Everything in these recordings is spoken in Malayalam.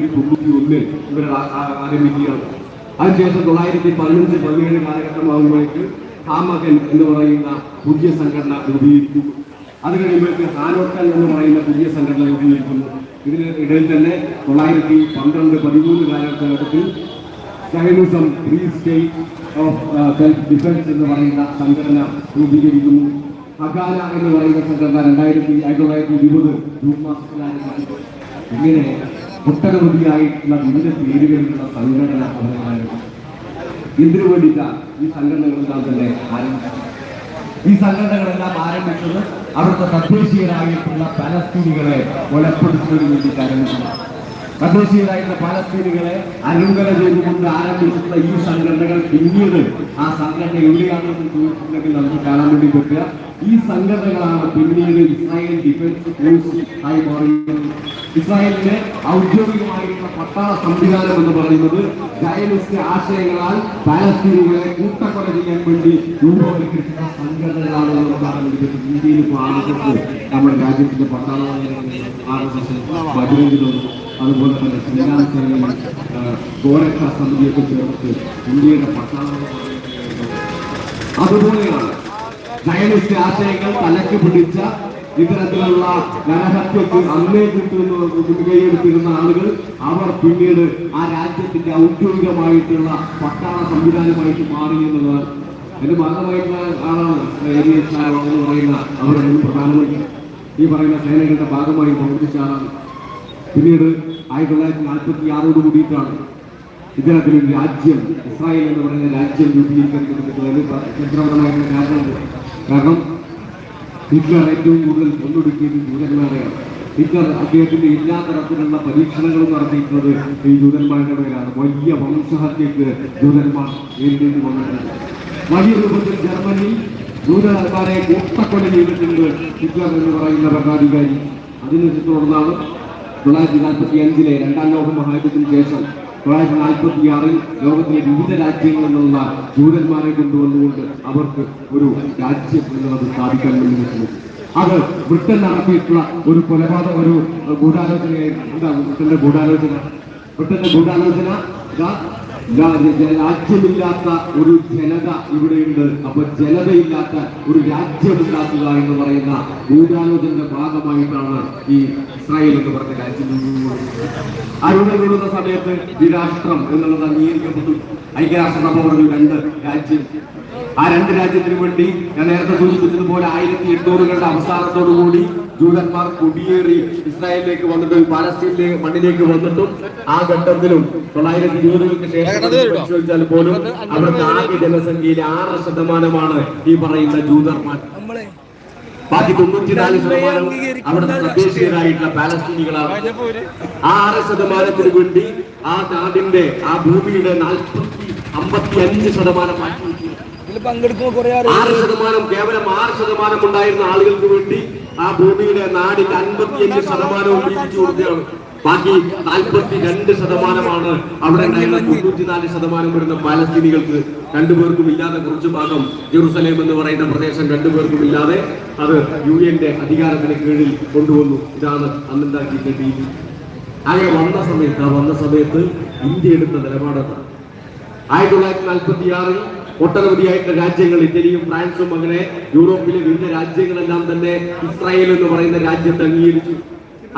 തൊണ്ണൂറ്റി ഒന്നിൽ ആ- ആരംഭിക്കുകയാണ്. അതിനുശേഷം തൊള്ളായിരത്തി പതിനഞ്ച് പതിനേഴ് കാലഘട്ടമാകുമ്പോഴേക്ക് ഹാമകൻ എന്ന് പറയുന്ന പുതിയ സംഘടന രൂപീകരിക്കുന്നു. അത് കഴിയുമ്പോഴേക്ക് ഹാനോട്ടൽ എന്ന് പറയുന്ന പുതിയ സംഘടന രൂപീകരിക്കുന്നു. ഇതിന് ഇടയിൽ തന്നെ തൊള്ളായിരത്തി പന്ത്രണ്ട് പതിമൂന്ന് കാലഘട്ടത്തിൽ Zionism free state of self defence എന്ന് പറയുന്ന സംഘടന രൂപീകരിക്കുന്നു. അഗാന എന്ന് പറയുന്ന സംഘടന രണ്ടായിരത്തി ആയിരത്തി തൊള്ളായിരത്തി ഇരുപത് ജൂൺ മാസത്തിലാണ് ഇങ്ങനെ ഒട്ടനവധിയായിട്ടുള്ള വിവിധ പേരുകളിലുള്ള സംഘടന അവരായിരുന്നു ഇതിനു വേണ്ടിയിട്ടാണ് ഈ സംഘടനകളെല്ലാം തന്നെ ആരംഭിച്ചത് ഈ സംഘടനകളെല്ലാം ആരംഭിച്ചത് അവിടുത്തെ തദ്ദേശീയരായിട്ടുള്ള പലസ്തീനികളെ കൊലപ്പെടുത്തുന്നതിന് വേണ്ടിയിട്ട് ആരംഭിച്ചത് തദ്ദേശീയരായിട്ടുള്ള പലസ്തീനികളെ അനുകല ചെയ്തുകൊണ്ട് ആരംഭിച്ചിട്ടുള്ള ഈ സംഘടനകൾ പിന്നീട് ആ സംഘടന എവിടെയാണെന്ന് ചോദിച്ചിട്ടുണ്ടെങ്കിൽ നമുക്ക് കാണാൻ വേണ്ടി പറ്റുക. ഈ സംഘടനകളാണ് പിന്നീട് ഇസ്രായേൽ ഡിഫൻസ് ഫോഴ്സ് ആയി മാറിയത്. ഇസ്രായേലിന്റെ ഔദ്യോഗികമായിട്ടുള്ള പട്ടാള സംവിധാനം എന്ന് പറയുന്നത് ജയനിസ്റ്റ് ആശയങ്ങളാൽ പാലസ്തീനികളെ കൂട്ടക്കൊല ചെയ്യാൻ വേണ്ടി രൂപവൽക്കരിച്ച സംഘടനകളാണ് എന്ന് കാണാൻ വേണ്ടി ഇന്ത്യയിൽ ഇപ്പോൾ നമ്മുടെ രാജ്യത്തിന്റെ പട്ടാള പതിനഞ്ചിലുണ്ട് അതുപോലെ തന്നെ ശ്രീരാം സേനയിൽ ഗോരക്ഷ സമിതിയൊക്കെ ചേർത്ത് ഇന്ത്യയുടെ പട്ടാളം അതുപോലെയാണ് സയനിസ്റ്റ് ആശയങ്ങൾ തലക്ക് പിടിച്ച ഇത്തരത്തിലുള്ള നരഹത്യക്ക് അന്നേ കിട്ടുന്ന മുൻകൈയെടുത്തിരുന്ന ആളുകൾ അവർ പിന്നീട് ആ രാജ്യത്തിന്റെ ഔദ്യോഗികമായിട്ടുള്ള പട്ടാള സംവിധാനമായിട്ട് മാറി എന്നുള്ളത് അതിന്റെ ഭാഗമായിട്ടുള്ള ആളാണ് എന്ന് പറയുന്ന അവരുടെ പ്രധാനമന്ത്രി. ഈ പറയുന്ന സേനകളുടെ ഭാഗമായി പ്രവർത്തിച്ച ആളാണ്. പിന്നീട് ആയിരത്തി തൊള്ളായിരത്തി നാൽപ്പത്തി ആറോട് കൂടിയിട്ടാണ് ഇത്തരത്തിലൊരു രാജ്യം ഇസ്രായേൽ എന്ന് പറയുന്ന രാജ്യം രൂപീകരിക്കപ്പെട്ടതിന് ചരിത്രപരമായിട്ടുള്ള കാരണം ഹിറ്റ്ലർ ഏറ്റവും കൂടുതൽ കൊന്നൊടുക്കിയത് ജൂതന്മാരെയാണ്. ഹിറ്റ്ലർ അദ്ദേഹത്തിന്റെ എല്ലാ തരത്തിലുള്ള പരീക്ഷണങ്ങളും നടത്തിയിട്ടുള്ളത് ഈ ജൂതന്മാരുടെ പേരാണ് വലിയ വംശഹത്യക്ക് ജൂതന്മാർ നേരിടേണ്ടി വന്നിട്ടുണ്ട്. വലിയ രൂപത്തിൽ ജർമ്മനി ജൂതന്മാരെ കൂട്ടക്കൊല ചെയ്തിട്ടുണ്ട് ഹിറ്റ്ലർ എന്ന് പറയുന്ന ഭരണാധികാരി. അതിനെ തുടർന്നാണ് തൊള്ളായിരത്തി നാൽപ്പത്തി അഞ്ചിലെ രണ്ടാം ലോക മഹായുദ്ധത്തിന് ശേഷം തൊള്ളായിരത്തി നാൽപ്പത്തി ആറിൽ ലോകത്തിലെ വിവിധ രാജ്യങ്ങളിൽ നിന്നുള്ള ജൂതന്മാരെ കൊണ്ടുവന്നുകൊണ്ട് അവർക്ക് ഒരു രാജ്യം എന്നുള്ളത് സ്ഥാപിക്കാൻ വേണ്ടി ശ്രമിച്ചു അത് ബ്രിട്ടൻ നടത്തിയിട്ടുള്ള ഒരു കൊലപാതക ഒരു ഗൂഢാലോചനയായിരുന്നു എന്താ ബ്രിട്ടന്റെ ഗൂഢാലോചന? ബ്രിട്ടന്റെ ഗൂഢാലോചന രാജ്യമില്ലാത്ത ഒരു ജനത ഇവിടെയുണ്ട്. അപ്പൊ ജനതയില്ലാത്ത ഒരു രാജ്യം എന്ന് പറയുന്ന ഗൂഢാലോചനയുടെ ഭാഗമായിട്ടാണ് ഈ ഇസ്രായേൽ എന്ന് പറഞ്ഞ രാജ്യം കൂടുന്ന സമയത്ത് ഈ രാഷ്ട്രം എന്നുള്ളത് അംഗീകരിക്കപ്പെട്ടു. ഐക്യരാഷ്ട്രസഭ പറഞ്ഞു രണ്ട് രാജ്യം. ആ രണ്ട് രാജ്യത്തിന് വേണ്ടി ഞാൻ നേരത്തെ സൂചിപ്പിച്ചതുപോലെ ആയിരത്തി എണ്ണൂറുകളുടെ അവസാനത്തോടുകൂടി ജൂതന്മാർ കുടിയേറി ഇസ്രായേലിലേക്ക് വന്നിട്ട് പാലസ്തീനിലെ മണ്ണിലേക്ക് വന്നിട്ടും ആ ഘട്ടത്തിലും തൊള്ളായിരത്തി ഇരുപതുകൾക്ക് ശേഷം പരിശോധിച്ചാൽ പോലും അവിടുത്തെ ആകെ ജനസംഖ്യയിലെ ആറ് ശതമാനമാണ് ഈ പറയുന്ന ജൂതർമാർ. ബാക്കി തൊണ്ണൂറ്റിനാല് ശതമാനം അവിടുത്തെ പാലസ്തീനികളാണ്. ആ ആറ് ശതമാനത്തിന് വേണ്ടി ആ നാടിന്റെ ആ ഭൂമിയുടെ നാൽപ്പത്തി അമ്പത്തി അഞ്ച് ശതമാനം മാറ്റി ആറ് ശതമാനം കേവലം ആറ് ശതമാനം ഉണ്ടായിരുന്ന ആളുകൾക്ക് വേണ്ടി ആ ഭൂമിയുടെ നാടിന്റെ അൻപത്തിയഞ്ച് ശതമാനവും വീതിച്ചു കൊടുക്കുകയാണ്. ബാക്കി നാൽപ്പത്തി രണ്ട് ശതമാനമാണ് അവിടെ ഉണ്ടായിരുന്ന തൊണ്ണൂറ്റിനാല് ശതമാനം വരുന്ന പാലസ്തീനികൾക്ക് രണ്ടുപേർക്കും ഇല്ലാതെ കുറച്ചു ഭാഗം ജെറുസലേം എന്ന് പറയുന്ന പ്രദേശം രണ്ടുപേർക്കും ഇല്ലാതെ അത് യു എന്റെ അധികാരത്തിന് കീഴിൽ കൊണ്ടുവന്നു. ഇതാണ് അന്നുണ്ടാക്കിയ രീതി അങ്ങനെ വന്ന സമയത്ത് ആ വന്ന സമയത്ത് ഇന്ത്യ എടുത്ത നിലപാടാണ് ആയിരത്തി തൊള്ളായിരത്തി നാൽപ്പത്തി ആറിൽ ഒട്ടനവധിയായിട്ടുള്ള രാജ്യങ്ങൾ ഇറ്റലിയും ഫ്രാൻസും അങ്ങനെ യൂറോപ്പിലെ വിവിധ രാജ്യങ്ങളെല്ലാം തന്നെ ഇസ്രായേൽ എന്ന് പറയുന്ന രാജ്യത്തെ അംഗീകരിച്ചു.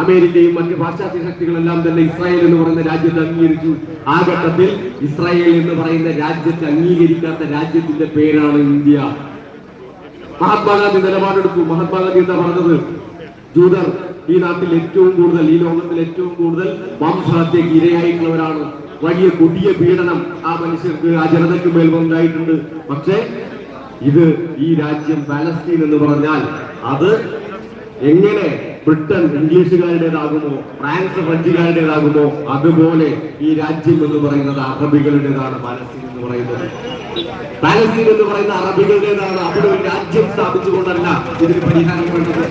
അമേരിക്കയും മറ്റ് പാശ്ചാത്യ ശക്തികളെല്ലാം തന്നെ ഇസ്രായേൽ എന്ന് പറയുന്ന രാജ്യത്തെ അംഗീകരിച്ചു. ആ ഘട്ടത്തിൽ ഇസ്രായേൽ എന്ന് പറയുന്ന രാജ്യത്തെ അംഗീകരിക്കാത്ത രാജ്യത്തിന്റെ പേരാണ് ഇന്ത്യ. മഹാത്മാഗാന്ധി നിലപാടെടുത്തു. മഹാത്മാഗാന്ധി എന്താ പറഞ്ഞത്? ജൂതർ ഈ നാട്ടിൽ ഏറ്റവും കൂടുതൽ ഈ ലോകത്തിൽ ഏറ്റവും കൂടുതൽ വംശഹത്യക്ക് ഇരയായിട്ടുള്ളവരാണ്. വലിയ കൊടിയ പീഡനം ആ മനുഷ്യർക്ക് ആ ജനതയ്ക്ക് മേൽ ഉണ്ടായിട്ടുണ്ട്. പക്ഷേ ഇത് ഈ രാജ്യം പാലസ്തീൻ എന്ന് പറഞ്ഞാൽ അത് എങ്ങനെ ബ്രിട്ടൻ ഇംഗ്ലീഷുകാരുടേതാകുമോ ഫ്രാൻസ് ഫ്രഞ്ചുകാരുടേതാകുമോ അതുപോലെ ഈ രാജ്യം എന്ന് പറയുന്നത് അറബികളുടേതാണ് പാലസ്തീൻ എന്ന് പറയുന്നത്. പാലസ്തീൻ എന്ന് പറയുന്ന അറബികളുടേതാണ്. അവിടെ ഒരു രാജ്യം സ്ഥാപിച്ചുകൊണ്ടല്ല ഇതിന് പരിഹാരം വേണ്ടത്.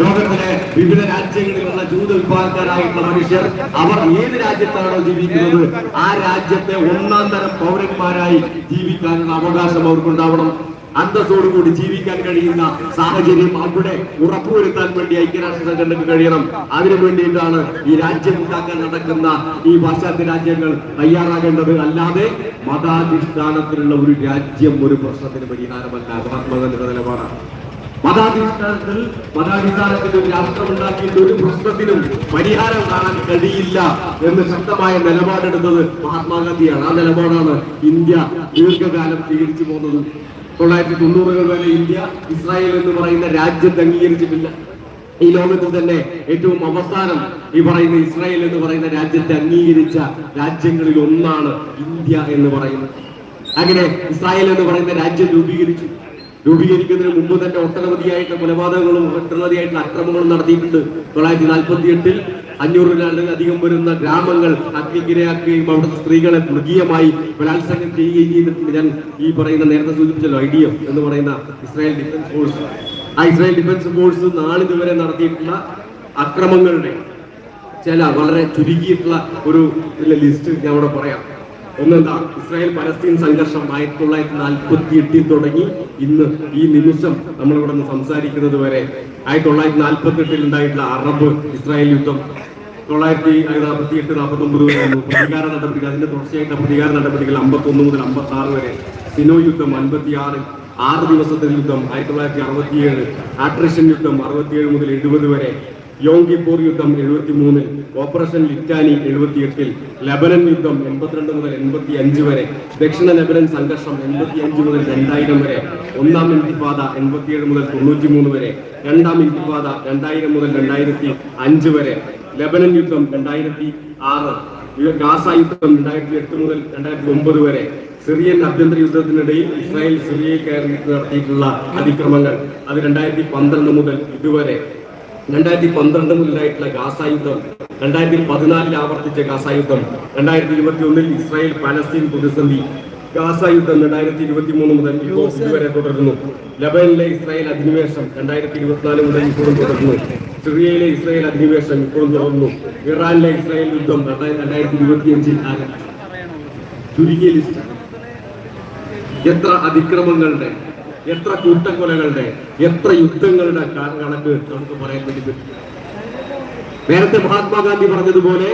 ലോകത്തിലെ വിവിധ രാജ്യങ്ങളിലുള്ള ജൂത വിഭാഗക്കാരായിട്ടുള്ള മനുഷ്യർ അവർ ഏത് രാജ്യത്താണോ ജീവിക്കുന്നത് ആ രാജ്യത്തെ ഒന്നാം തരം പൗരന്മാരായി ജീവിക്കാനുള്ള അവകാശം അവർക്കുണ്ടാവണം. അന്തസ്സോടുകൂടി ജീവിക്കാൻ കഴിയുന്ന സാഹചര്യം അവിടെ ഉറപ്പുവരുത്താൻ വേണ്ടി ഐക്യരാഷ്ട്ര സംഘടനക്ക് കഴിയണം. അതിനു വേണ്ടിയിട്ടാണ് ഈ രാജ്യം ഉണ്ടാക്കാൻ നടക്കുന്ന ഈ പാശ്ചാത്യ രാജ്യങ്ങൾ തയ്യാറാകേണ്ടത്. അല്ലാതെ മതാധിഷ്ഠാനത്തിലുള്ള ഒരു രാജ്യം ഒരു പ്രശ്നത്തിന് പരിഹാരമല്ല. മഹാത്മാഗാന്ധിയുടെ നിലപാടാണ്. മതാധിഷ്ഠാനത്തിൽ മതാധിഷ്ഠാനത്തിൽ ഒരു രാഷ്ട്രം ഉണ്ടാക്കിയിട്ട് ഒരു പ്രശ്നത്തിനും പരിഹാരം കാണാൻ കഴിയില്ല എന്ന് ശക്തമായ നിലപാടെടുത്തത് മഹാത്മാഗാന്ധിയാണ്. ആ നിലപാടാണ് ഇന്ത്യ ദീർഘകാലം സ്വീകരിച്ചു പോകുന്നത് തൊള്ളായിരത്തി തൊണ്ണൂറുകൾ വരെ ഇന്ത്യ ഇസ്രായേൽ എന്ന് പറയുന്ന രാജ്യത്ത് അംഗീകരിച്ചിട്ടില്ല. ഈ ലോകത്തിൽ തന്നെ ഏറ്റവും അവസാനം ഈ പറയുന്ന ഇസ്രായേൽ എന്ന് പറയുന്ന രാജ്യത്തെ അംഗീകരിച്ച രാജ്യങ്ങളിൽ ഒന്നാണ് ഇന്ത്യ എന്ന് പറയുന്നത്. അങ്ങനെ ഇസ്രായേൽ എന്ന് പറയുന്ന രാജ്യം രൂപീകരിച്ചു. രൂപീകരിക്കുന്നതിന് മുമ്പ് തന്നെ ഒട്ടനവധിയായിട്ട് കൊലപാതകങ്ങളും ഒട്ടനവധിയായിട്ടുള്ള അക്രമങ്ങളും നടത്തിയിട്ടുണ്ട്. തൊള്ളായിരത്തി നാൽപ്പത്തി എട്ടിൽ അഞ്ഞൂറിലധികം വരുന്ന ഗ്രാമങ്ങൾ അഗ്നിക്കിരയാക്കുകയും അവിടുത്തെ സ്ത്രീകളെ മൃഗീയമായി ബലാത്സംഗം ചെയ്യുകയും ചെയ്തിട്ടുണ്ട്. ഞാൻ ഈ പറയുന്ന നേരത്തെ സൂചിപ്പിച്ചല്ലോ ഐ ഡി എഫ് എന്ന് പറയുന്ന ഇസ്രായേൽ ഡിഫൻസ് ഫോഴ്സ്. ആ ഇസ്രായേൽ ഡിഫൻസ് ഫോഴ്സ് നാളിതുവരെ നടത്തിയിട്ടുള്ള അക്രമങ്ങളുടെ ചില വളരെ ചുരുക്കിയിട്ടുള്ള ഒരു ലിസ്റ്റ് ഞാൻ ഇവിടെ പറയാം. ഒന്നെന്താ ഇസ്രായേൽ പലസ്തീൻ സംഘർഷം ആയിരത്തി തൊള്ളായിരത്തി നാൽപ്പത്തി എട്ടിൽ തുടങ്ങി. ഇന്ന് ഈ നിമിഷം നമ്മൾ ഇവിടെ നിന്ന് സംസാരിക്കുന്നത് വരെ ആയിരത്തി തൊള്ളായിരത്തി നാൽപ്പത്തി എട്ടിൽ ഉണ്ടായിട്ടുള്ള അറബ് ഇസ്രായേൽ യുദ്ധം തൊള്ളായിരത്തി നാൽപ്പത്തി എട്ട് നാൽപ്പത്തി ഒമ്പത് വരെയായിരുന്നു പ്രതികാര നടപടികൾ അതിന്റെ തുടർച്ചയായിട്ടുള്ള പ്രതികാര നടപടികൾ അമ്പത്തി ഒന്ന് മുതൽ അമ്പത്തി ആറ് വരെ. സിനോ യുദ്ധം അൻപത്തി ആറ് ആറ് ദിവസത്തെ യുദ്ധം ആയിരത്തി തൊള്ളായിരത്തി അറുപത്തിയേഴ്. ആട്രിഷൻ യുദ്ധം അറുപത്തിയേഴ് മുതൽ എഴുപത് വരെ. യോം കിപ്പൂർ യുദ്ധം എഴുപത്തി മൂന്ന് ഓപ്പറേഷൻ ലിറ്റാനി എഴുപത്തി എട്ടിൽ ലബനൻ യുദ്ധം എൺപത്തിരണ്ട് മുതൽ എൺപത്തി അഞ്ച് വരെ ദക്ഷിണ ലബനൻ സംഘർഷം എൺപത്തി അഞ്ച് മുതൽ രണ്ടായിരം വരെ ഒന്നാം ഇന്തിപാത എൺപത്തിയേഴ് മുതൽ തൊണ്ണൂറ്റി മൂന്ന് വരെ രണ്ടാം ഇന്തിപാത രണ്ടായിരം മുതൽ രണ്ടായിരത്തി അഞ്ച് വരെ ലബനൻ യുദ്ധം രണ്ടായിരത്തി ആറ് ഗാസ യുദ്ധം രണ്ടായിരത്തി എട്ട് മുതൽ രണ്ടായിരത്തി ഒമ്പത് വരെ സിറിയൻ ആഭ്യന്തര യുദ്ധത്തിനിടയിൽ ഇസ്രായേൽ സിറിയയിൽ കയറി നടത്തിയിട്ടുള്ള അതിക്രമങ്ങൾ അത് രണ്ടായിരത്തി പന്ത്രണ്ട് മുതൽ ഇതുവരെ രണ്ടായിരത്തി പന്ത്രണ്ട് മുതലായിട്ടുള്ള ഗാസ യുദ്ധം രണ്ടായിരത്തി പതിനാലിൽ ആവർത്തിച്ച ഗാസ യുദ്ധം രണ്ടായിരത്തി ഇരുപത്തി ഒന്നിൽ ഇസ്രായേൽ പാലസ്തീൻ പ്രതിസന്ധി. ഗാസ യുദ്ധം രണ്ടായിരത്തി ഇരുപത്തി മൂന്ന് മുതൽ ഇപ്പോൾ ഇതുവരെ തുടരുന്നു. ലബനിലെ ഇസ്രായേൽ അധിനിവേശം രണ്ടായിരത്തി ഇരുപത്തിനാല് മുതൽ ഇപ്പോഴും തുടരുന്നു. സിറിയയിലെ ഇസ്രായേൽ അധിനിവേശം ഇപ്പോഴും തുടരുന്നു. ഇറാനിലെ ഇസ്രായേൽ യുദ്ധം രണ്ടായിരത്തി ഇരുപത്തി അഞ്ചിൽ ആരംഭിച്ചു. ചുരുങ്ങിയ ലിസ്റ്റ്. എത്ര അതിക്രമങ്ങളുടെ എത്ര കൂട്ടക്കൊലകളുടെ എത്ര യുദ്ധങ്ങളുടെ കണക്ക് നമുക്ക് പറയാൻ പറ്റും. നേരത്തെ മഹാത്മാഗാന്ധി പറഞ്ഞതുപോലെ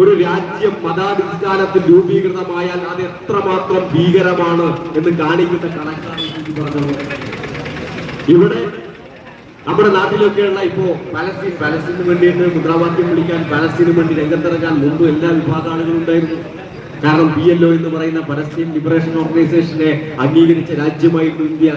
ഒരു രാജ്യം മതാടിസ്ഥാനത്തിൽ രൂപീകൃതമായാൽ അത് എത്രമാത്രം ഭീകരമാണ് എന്ന് കാണിക്കുന്ന കണക്കാണ് ഇവിടെ നമ്മുടെ നാട്ടിലൊക്കെയുള്ള ഇപ്പോ പലസ്തീൻ പലസ്തീനു വേണ്ടിയിട്ട് മുദ്രാവാക്യം വിളിക്കാൻ പലസ്തീനു വേണ്ടി രംഗത്തിറങ്ങാൻ മുമ്പ് എല്ലാ വിഭാഗ ആളുകളും ഉണ്ടായിരുന്നു. കാരണം പി എൽ ഒ എന്ന് പറയുന്ന പലസ്തീൻ ലിബറേഷൻ ഓർഗനൈസേഷനെ അംഗീകരിച്ച രാജ്യമായിരുന്നു ഇന്ത്യ.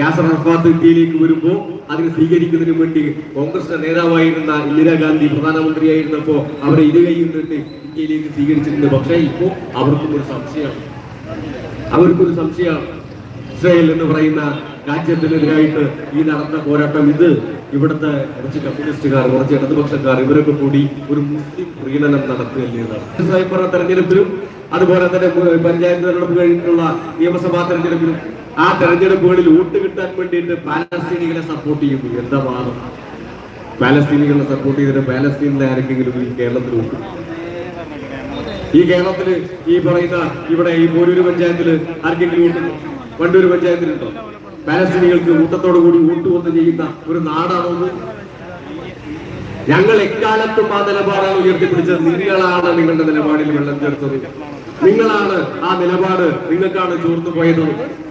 യാസർ അറഫാത്ത് ഇന്ത്യയിലേക്ക് വരുമ്പോൾ അതിനെ സ്വീകരിക്കുന്നതിന് വേണ്ടി കോൺഗ്രസിന്റെ നേതാവായിരുന്ന ഇന്ദിരാഗാന്ധി പ്രധാനമന്ത്രിയായിരുന്നപ്പോ അവരെ ഇരുകൈയുന്നിട്ട് ഇന്ത്യയിലേക്ക് സ്വീകരിച്ചിട്ടുണ്ട്. പക്ഷേ ഇപ്പോ അവർക്കും ഒരു സംശയമാണ് അവർക്കൊരു സംശയമാണ് ഇസ്രായേൽ എന്ന് പറയുന്ന രാജ്യത്തിനെതിരായിട്ട് ഈ നടന്ന പോരാട്ടം ഇത്. ഇവിടുത്തെ കുറച്ച് കമ്മ്യൂണിസ്റ്റുകാർ കുറച്ച് ഇടതുപക്ഷക്കാർ ഇവരൊക്കെ കൂടി ഒരു മുസ്ലിം പ്രീണനം നടത്തുകയല്ലേ? സ്വയംഭരണ തെരഞ്ഞെടുപ്പിലും അതുപോലെ തന്നെ പഞ്ചായത്ത് തെരഞ്ഞെടുപ്പ് കഴിഞ്ഞിട്ടുള്ള നിയമസഭാ തെരഞ്ഞെടുപ്പിലും ആ തെരഞ്ഞെടുപ്പുകളിൽ വോട്ട് കിട്ടാൻ വേണ്ടിയിട്ട് പാലസ്തീനികളെ സപ്പോർട്ട് ചെയ്യുന്നു. എന്താ വാദം? പാലസ്തീനികളെ സപ്പോർട്ട് ചെയ്തിട്ട് പാലസ്തീനിലെ ആരെങ്കിലും ഈ കേരളത്തിൽ വോട്ട് ഈ കേരളത്തിൽ ഈ പറയുന്ന ഇവിടെ ഈ പോരൂര് പഞ്ചായത്തിൽ ആർക്കെങ്കിലും വോട്ട് വണ്ടൂര് പഞ്ചായത്തിലുണ്ടോ? പാലസ്തീനികൾക്ക് കൂട്ടത്തോടു കൂടി വോട്ട് വന്ന് ചെയ്യുന്ന ഒരു നാടാണോ ഇത്? ഞങ്ങൾ എക്കാലത്തും ആ നിലപാടാണ് ഉയർത്തിപ്പിടിച്ചത്. നിങ്ങളാണ് നിങ്ങളുടെ നിലപാടിൽ വെള്ളം ചേർത്തത്. നിങ്ങളാണ് ആ നിലപാട് നിങ്ങൾക്കാണ് ചോർന്നു പോയത്.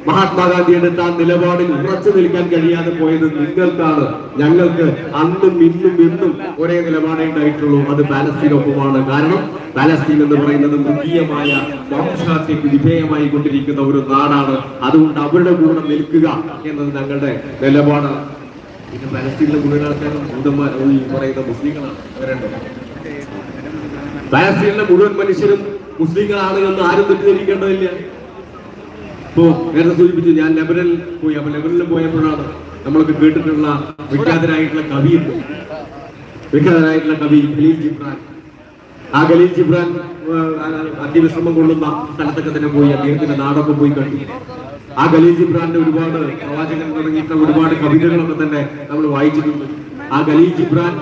മഹാത്മാഗാന്ധി എടുത്ത ആ നിലപാടിൽ ഉറച്ചു നിൽക്കാൻ കഴിയാതെ പോയത് നിങ്ങൾക്കാണ്. ഞങ്ങൾക്ക് അന്നും ഇന്നും ഇന്നും ഒരേ നിലപാടേ ഉണ്ടായിട്ടുള്ളൂ. അത് പാലസ്തീനൊപ്പമാണ് കാരണം പാലസ്തീൻ എന്ന് പറയുന്നത് മൃഗീയമായ വംശഹത്യക്ക് വിധേയമായി കൊണ്ടിരിക്കുന്ന ഒരു നാടാണ്. അതുകൊണ്ട് അവരുടെ കൂടെ നിൽക്കുക എന്നത് ഞങ്ങളുടെ നിലപാട് പിന്നെ പാലസ്തീനിലെ മുഴുവൻ ആൾക്കാരും ഈ പറയുന്ന മുസ്ലിങ്ങളാണ്. അവരുണ്ടോ പാലസ്തീനിലെ മുഴുവൻ മനുഷ്യരും മുസ്ലിങ്ങളാണ് എന്ന് ആരും തെറ്റിദ്ധരിക്കേണ്ടതില്ല. ഇപ്പോ നേരത്തെ സൂചിപ്പിച്ചു ഞാൻ ലെബനനിൽ പോയി അപ്പൊ ലെബനനിൽ പോയപ്പോഴാണ് നമ്മളൊക്കെ കേട്ടിട്ടുള്ള വിഖ്യാതനായിട്ടുള്ള കവി വിഖ്യാതനായിട്ടുള്ള കവി ഖലീൽ ജിബ്രാൻ. ആ ഖലീൽ ജിബ്രാൻ അതിവിശ്രമം കൊള്ളുന്ന സ്ഥലത്തൊക്കെ തന്നെ പോയി അദ്ദേഹത്തിന്റെ നാടൊക്കെ പോയി കണ്ടു. ആ ഖലീൽ ജിബ്രാന്റെ ഒരുപാട് പ്രവാചകൻ തുടങ്ങിയിട്ടുള്ള ഒരുപാട് കവിതകളൊക്കെ തന്നെ നമ്മൾ വായിച്ചിട്ടുണ്ട്. ആ ഖലീൽ ജിബ്രാൻ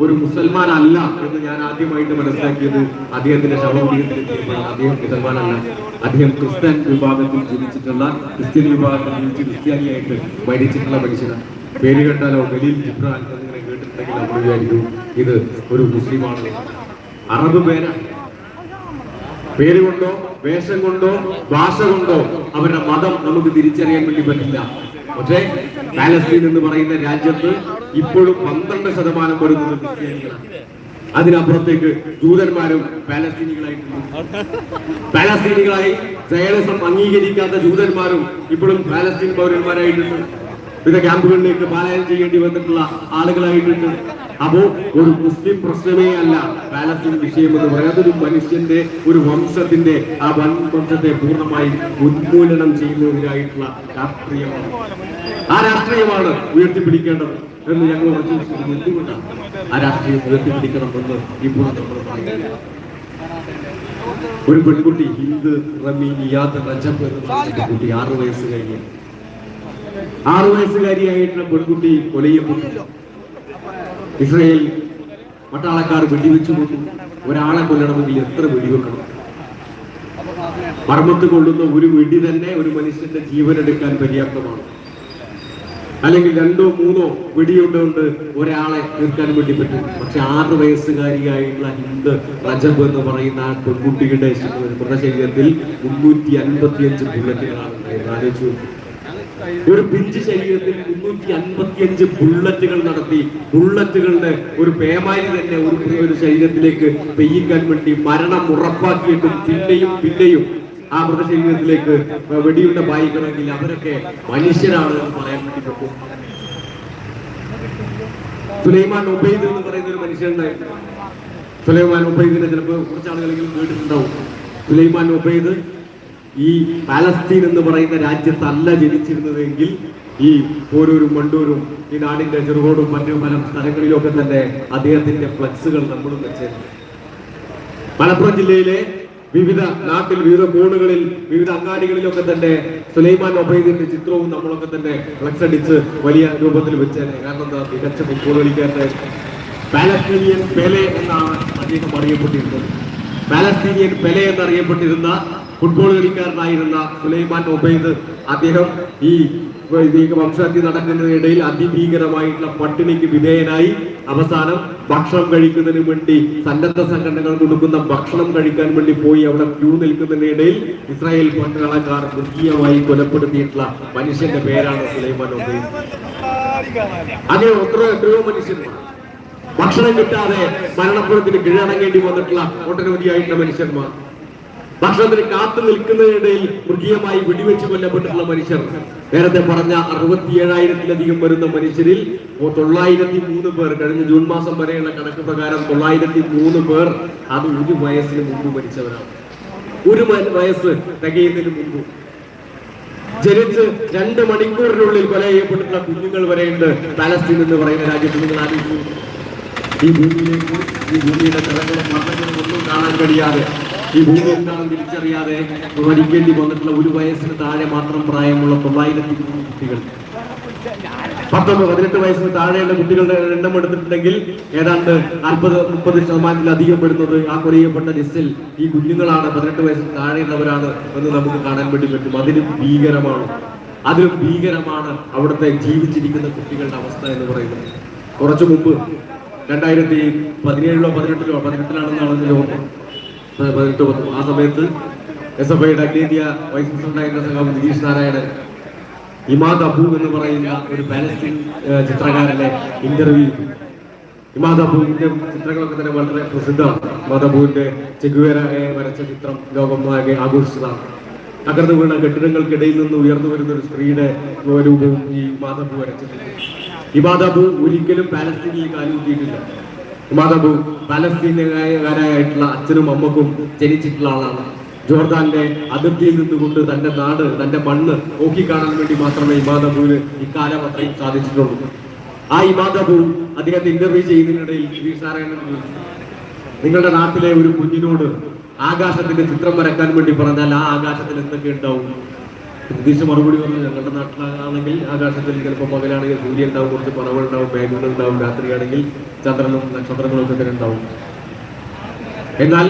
ഒരു മുസൽമാൻ അല്ല എന്ന് ഞാൻ ആദ്യമായിട്ട് മനസ്സിലാക്കിയത് അദ്ദേഹത്തിന്റെ ശവകുടീരത്തിലെത്തിയപ്പോഴാണ് അദ്ദേഹം മുസൽമാനല്ല. അദ്ദേഹം ക്രിസ്ത്യൻ വിഭാഗത്തിൽ ജീവിച്ചിട്ടുള്ള ക്രിസ്ത്യൻ വിഭാഗത്തിൽ ജീവിച്ച് ക്രിസ്ത്യാനിയായിട്ട് മരിച്ചിട്ടുള്ള മനുഷ്യനാണ്. പേര് കേട്ടാലോ? ഗലീൽ ജിബ്രാൻ എന്നിങ്ങനെ കേട്ടിട്ടുണ്ടെങ്കിൽ നമ്മൾ വിചാരിക്കും ഇത് ഒരു മുസ്ലിമാണ്. അറബ് പേരാ. പേര് കൊണ്ടോ? വേഷം കൊണ്ടോ? ഭാഷ കൊണ്ടോ? അവരുടെ മതം നമുക്ക് തിരിച്ചറിയാൻ വേണ്ടി പറ്റില്ല. പക്ഷേ പാലസ്തീൻ എന്ന് പറയുന്ന രാജ്യത്ത് ഇപ്പോഴും പന്ത്രണ്ട് ശതമാനം വരുന്നത് ക്രിസ്ത്യാനികളാണ്. അതിനപ്പുറത്തേക്ക് ജൂതന്മാരും പാലസ്തീനികളായിട്ടുണ്ട് പാലസ്തീനികളായി സയനിസം അംഗീകരിക്കാത്ത ജൂതന്മാരും ഇപ്പോഴും പാലസ്തീൻ പൗരന്മാരായിട്ടുണ്ട് വിവിധ ക്യാമ്പുകളിലേക്ക് പാലായനം ചെയ്യേണ്ടി വന്നിട്ടുള്ള ആളുകളായിട്ടുണ്ട് അപ്പോ ഒരു മുസ്ലിം പ്രശ്നമേ അല്ല. പാലസ്തീൻ വിഷയം എന്ന് പറയുന്നത് ഒരു മനുഷ്യന്റെ ഒരു വംശത്തിന്റെ ആ വൻ വംശത്തെ പൂർണമായി ഉന്മൂലനം ചെയ്യുന്നതിനായിട്ടുള്ള രാഷ്ട്രീയമാണ്. ആ രാഷ്ട്രീയമാണ് ഉയർത്തിപ്പിടിക്കേണ്ടത് എന്ന് ഞങ്ങൾ എന്തുകൊണ്ടാണ് ആ രാഷ്ട്രീയം ഉയർത്തിപ്പിടിക്കണം എന്ന് ഇപ്പോൾ ഒരു പെൺകുട്ടി ഹിന്ദു റമി നിയാദ് റജബ് എന്ന് കുട്ടി ആറു വയസ്സ് ആറു വയസ്സുകാരിയായിട്ടുള്ള പെൺകുട്ടി കൊല ചെയ്യപ്പെട്ടു ഇസ്രയേൽ പട്ടാളക്കാർ വെടിവെച്ചു കൊണ്ടു ഒരാളെ കൊല്ലണമെങ്കിൽ എത്ര വെടിവെക്കണം? മർമ്മത്ത് കൊള്ളുന്ന ഒരു വെടി തന്നെ ഒരു മനുഷ്യന്റെ ജീവൻ എടുക്കാൻ പര്യാപ്തമാണ്. അല്ലെങ്കിൽ രണ്ടോ മൂന്നോ വെടിയുണ്ടുകൊണ്ട് ഒരാളെ തീർക്കാൻ വേണ്ടി പറ്റും. പക്ഷെ ആറ് വയസ്സുകാരിയായിട്ടുള്ള ഹിന്ദ് റജബ് എന്ന് പറയുന്ന ആ പെൺകുട്ടിയുടെ മൃതശരീരത്തിൽ മുന്നൂറ്റി അൻപത്തിയഞ്ച് ബുള്ളറ്റുകളാണ് ഉണ്ടായിരുന്നത്. ആലോചിച്ചു. ഒരു പിഞ്ച് ശരീരത്തിൽ മുന്നൂറ്റി അൻപത്തിയഞ്ച് ബുള്ളറ്റുകൾ നടത്തി ബുള്ളറ്റുകളുടെ ഒരു പേമാരി തന്നെ ഒരു ഒരു ശരീരത്തിലേക്ക് പെയ്യിക്കാൻ വേണ്ടി മരണം ഉറപ്പാക്കിയിട്ടും പിന്നെയും പിന്നെയും ആ മൃതശരീരത്തിലേക്ക് വെടിയുണ്ട പായിക്കണമെങ്കിൽ അവരൊക്കെ മനുഷ്യരാണ് എന്ന് പറയാൻ വേണ്ടി പറ്റും. സുലൈമാൻ ഉബൈദ് എന്ന് പറയുന്ന ഒരു മനുഷ്യനുണ്ടായിരുന്നു സുലൈമാൻ ഉബൈദിനെ ചിലപ്പോൾ കുറച്ച് ആളുകളെങ്കിലും കേട്ടിട്ടുണ്ടാവും. സുലൈമാൻ ഉബൈദ് ഈ പാലസ്തീൻ എന്ന് പറയുന്ന രാജ്യത്തല്ല ജനിച്ചിരുന്നതെങ്കിൽ ഈ പോരൂരും മണ്ടൂരും ഈ നാടിന്റെ ചെറുകോടും മറ്റു പല സ്ഥലങ്ങളിലൊക്കെ തന്നെ അദ്ദേഹത്തിന്റെ ഫ്ലക്സുകൾ നമ്മളും വെച്ചിരുന്നു. മലപ്പുറം ജില്ലയിലെ വിവിധ നാട്ടിൽ വിവിധ കോണുകളിൽ വിവിധ അങ്ങാടികളിലൊക്കെ തന്നെ സുലൈമാൻ ഒബൈദിന്റെ ചിത്രവും നമ്മളൊക്കെ തന്നെ ഫ്ലക്സ് അടിച്ച് വലിയ രൂപത്തിൽ വെച്ചേനെ. കാരണം എന്താ? മികച്ച ഫുട്ബോൾ കളിക്കാരുടെ പാലസ്തീനിയൻ പെലെ എന്നാണ് അദ്ദേഹം അറിയപ്പെട്ടിരുന്നത്. പാലസ്തീനിയൻ പെലെ എന്നറിയപ്പെട്ടിരുന്ന ഫുട്ബോൾ കളിക്കാരനായിരുന്ന സുലൈമാൻ ഒബൈദ് അദ്ദേഹം ഈ വംശഹത്യ നടക്കുന്നതിനിടയിൽ അതിഭീകരമായിട്ടുള്ള പട്ടിണിക്ക് വിധേയനായി അവസാനം ഭക്ഷണം കഴിക്കുന്നതിന് വേണ്ടി സന്നദ്ധ സംഘടനകൾ കൊടുക്കുന്ന ഭക്ഷണം കഴിക്കാൻ വേണ്ടി പോയി അവിടെ ക്യൂ നിൽക്കുന്നതിനിടയിൽ ഇസ്രായേൽ പട്ടാളക്കാർ മുഖ്യമായി കൊലപ്പെടുത്തിയിട്ടുള്ള മനുഷ്യന്റെ പേരാണ് സുലൈമാൻ ഒബൈദ്. അതേ എത്രയോ എത്രയോ മനുഷ്യന്മാർ. ഭക്ഷണം കിട്ടാതെ മരണപ്പുറത്തിന് കീഴടങ്ങേണ്ടി വന്നിട്ടുള്ള ഒട്ടനവധിയായിട്ടുള്ള മനുഷ്യന്മാർ. ഭക്ഷണത്തിന് കാത്തു നിൽക്കുന്നതിനിടയിൽ മൃഗീയമായി വെടിവെച്ച് കൊല്ലപ്പെട്ടിട്ടുള്ള മനുഷ്യർ. നേരത്തെ പറഞ്ഞ അറുപത്തിയേഴായിരത്തിലധികം വരുന്ന മനുഷ്യരിൽ തൊള്ളായിരത്തി മൂന്ന് പേർ. കഴിഞ്ഞ ജൂൺ മാസം വരെയുള്ള കണക്ക് പ്രകാരം തൊള്ളായിരത്തി മൂന്ന് പേർ അത് ഒരു വയസ്സിന് മുമ്പ് മരിച്ചവരാണ്. ഒരു വയസ്സ് തികയുന്നതിന് മുമ്പ്. ജനിച്ച് രണ്ട് മണിക്കൂറിനുള്ളിൽ കൊല ചെയ്യപ്പെട്ടിട്ടുള്ള കുഞ്ഞുങ്ങൾ വരെയുണ്ട് പാലസ്തീൻ എന്ന് പറയുന്ന രാജ്യത്ത്. നിങ്ങൾ ആലോചിക്കുന്നു ഈ ഭൂമിയിലേക്ക് ഈ ഭൂമിയുടെ തലങ്ങളും മരണങ്ങളും ഒന്നും കാണാൻ കഴിയാതെ ഈ ഭൂമി എന്താണെന്ന് തിരിച്ചറിയാതെ മരിക്കേണ്ടി വന്നിട്ടുള്ള ഒരു വയസ്സിന് താഴെ മാത്രം പ്രായമുള്ള തൊള്ളായിരത്തി കുട്ടികൾ. പത്തൊമ്പത് പതിനെട്ട് വയസ്സിന് താഴെയുള്ള കുട്ടികളുടെ എണ്ണം എടുത്തിട്ടുണ്ടെങ്കിൽ ഏതാണ്ട് നാൽപ്പത് മുപ്പത് ശതമാനത്തിലധികം പെടുന്നത് ആ കൊറിയപ്പെട്ട ലിസ്റ്റിൽ ഈ കുഞ്ഞുങ്ങളാണ് പതിനെട്ട് വയസ്സിന് താഴെയുള്ളവരാണ് എന്ന് നമുക്ക് കാണാൻ വേണ്ടി പറ്റും. അതിലും ഭീകരമാണ്. അതിലും ഭീകരമാണ് അവിടുത്തെ ജീവിച്ചിരിക്കുന്ന കുട്ടികളുടെ അവസ്ഥ എന്ന് പറയുന്നത്. കുറച്ചു മുമ്പ് രണ്ടായിരത്തി പതിനേഴിലോ പതിനെട്ടിലോ പതിനെട്ടിലാണെന്നാണ് ഓർമ്മ. പതിനെട്ട് പത്ത് ആ സമയത്ത് എസ് എഫ് ഐയുടെ അഖിലേന്ത്യ വൈസ് പ്രസിഡന്റായിരുന്ന സംഘം നിതീഷ് നാരായണൻ ഇമാദ് അബു എന്ന് പറയുന്ന ഒരു പാലസ്തീൻ ചിത്രകാരനെ ഇന്റർവ്യൂ ഇമാദ് അബുവിന്റെ ചിത്രങ്ങളൊക്കെ തന്നെ വളരെ പ്രസിദ്ധമാണ്. ഇമാദ് അബുവിന്റെ ചെഗുവേര വരച്ച ചിത്രം ലോകമാകെ ആഘോഷിച്ചതാണ്. തകർന്നു വീണ കെട്ടിടങ്ങൾക്കിടയിൽ നിന്ന് ഉയർന്നു വരുന്ന ഒരു സ്ത്രീയുടെ രൂപവും ഈ ഇമാദ് അബു വരച്ചിട്ടുണ്ട്. ഇമാദ് അബു ഒരിക്കലും പാലസ്തീനിൽ കാലുകൂട്ടിയിട്ടില്ല മാധബു പാലസ്തീനുകാരായിട്ടുള്ള അച്ഛനും അമ്മക്കും ജനിച്ചിട്ടുള്ള ആളാണ്. ജോർദാന്റെ അതിർത്തിയിൽ നിന്നുകൊണ്ട് തന്റെ നാട് തന്റെ മണ്ണ് നോക്കിക്കാണാൻ വേണ്ടി മാത്രമേ ഇമാദബുവിന് ഇക്കാലം അത്രയും സാധിച്ചിട്ടുള്ളൂ. ആ ഇമാദബു അദ്ദേഹത്തെ ഇന്റർവ്യൂ ചെയ്യുന്നതിനിടയിൽ നിങ്ങളുടെ നാട്ടിലെ ഒരു കുഞ്ഞിനോട് ആകാശത്തിന്റെ ചിത്രം വരക്കാൻ വേണ്ടി പറഞ്ഞാൽ ആ ആകാശത്തിൽ എന്തൊക്കെ ഉണ്ടാവും? പ്രതീക്ഷ മറുപടി പറഞ്ഞു ഞങ്ങളുടെ നാട്ടിലാണെങ്കിൽ ആകാശത്തിൽ ചിലപ്പോൾ പകലാണെങ്കിൽ സൂര്യൻ ഉണ്ടാവും കുറച്ച് പറവുകൾ ഉണ്ടാവും രാത്രിയാണെങ്കിൽ ചന്ദ്രനും നക്ഷത്രങ്ങളും ഒക്കെ തന്നെ ഉണ്ടാവും എന്നാൽ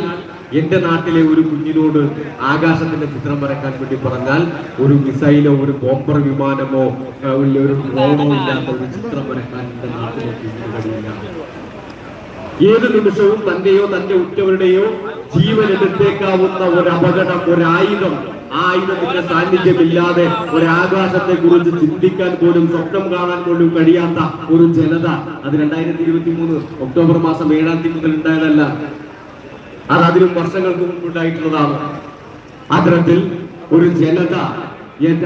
എന്റെ നാട്ടിലെ ഒരു കുഞ്ഞിനോട് ആകാശത്തിന്റെ ചിത്രം വരക്കാൻ വേണ്ടി പറഞ്ഞാൽ ഒരു മിസൈലോ ഒരു ബോംബർ വിമാനമോ ഒരു ഡ്രോണോ ഇല്ലാത്ത ഒരു ചിത്രം വരക്കാൻ എന്റെ നാട്ടിലെ ഏത് നിമിഷവും തന്റെയോ തന്റെ ഉറ്റവരുടെയോ ജീവൻ എടുത്തേക്കാവുന്ന ഒരു അപകടം ഒരു ആയുധം ആയുധത്തിന്റെ സാന്നിധ്യമില്ലാതെ ഒരാകാശത്തെ കുറിച്ച് ചിന്തിക്കാൻ പോലും സ്വപ്നം കാണാൻ പോലും കഴിയാത്ത ഒരു ജനത അത് രണ്ടായിരത്തി ഇരുപത്തി മൂന്ന് ഒക്ടോബർ മാസം ഏഴാം തീയതി മുതൽ ഉണ്ടായതല്ല. അത് അതിലും വർഷങ്ങൾക്ക് മുമ്പ് ഉണ്ടായിട്ടുള്ളതാണ്. അത്തരത്തിൽ ഒരു ജനത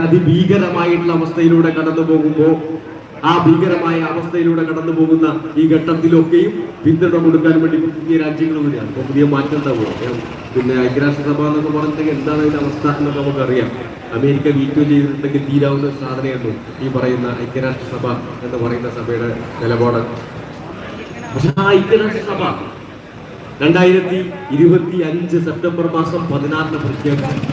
അതിഭീകരമായിട്ടുള്ള അവസ്ഥയിലൂടെ കടന്നു പോകുമ്പോൾ ആ ഭീകരമായ അവസ്ഥയിലൂടെ കടന്നു പോകുന്ന ഈ ഘട്ടത്തിലൊക്കെയും പിന്തുണ കൊടുക്കാൻ വേണ്ടി പുതിയ രാജ്യങ്ങൾ വരികയാണ്. പുതിയ മാറ്റം ഉണ്ടാവുക പിന്നെ ഐക്യരാഷ്ട്രസഭ എന്നൊക്കെ പറഞ്ഞിട്ടുണ്ടെങ്കിൽ എന്താണ് അതിന്റെ അവസ്ഥ എന്നൊക്കെ നമുക്കറിയാം. അമേരിക്ക വീറ്റോ ചെയ്തിട്ടുണ്ടെങ്കിൽ തീരാവുന്ന സാധനമായിരുന്നു ഈ പറയുന്ന ഐക്യരാഷ്ട്രസഭ എന്ന് പറയുന്ന സഭയുടെ നിലപാട്. പക്ഷെ ആ ഐക്യരാഷ്ട്രസഭ രണ്ടായിരത്തി ഇരുപത്തി അഞ്ച് സെപ്റ്റംബർ മാസം പതിനാറിന് പ്രഖ്യാപിച്ചു.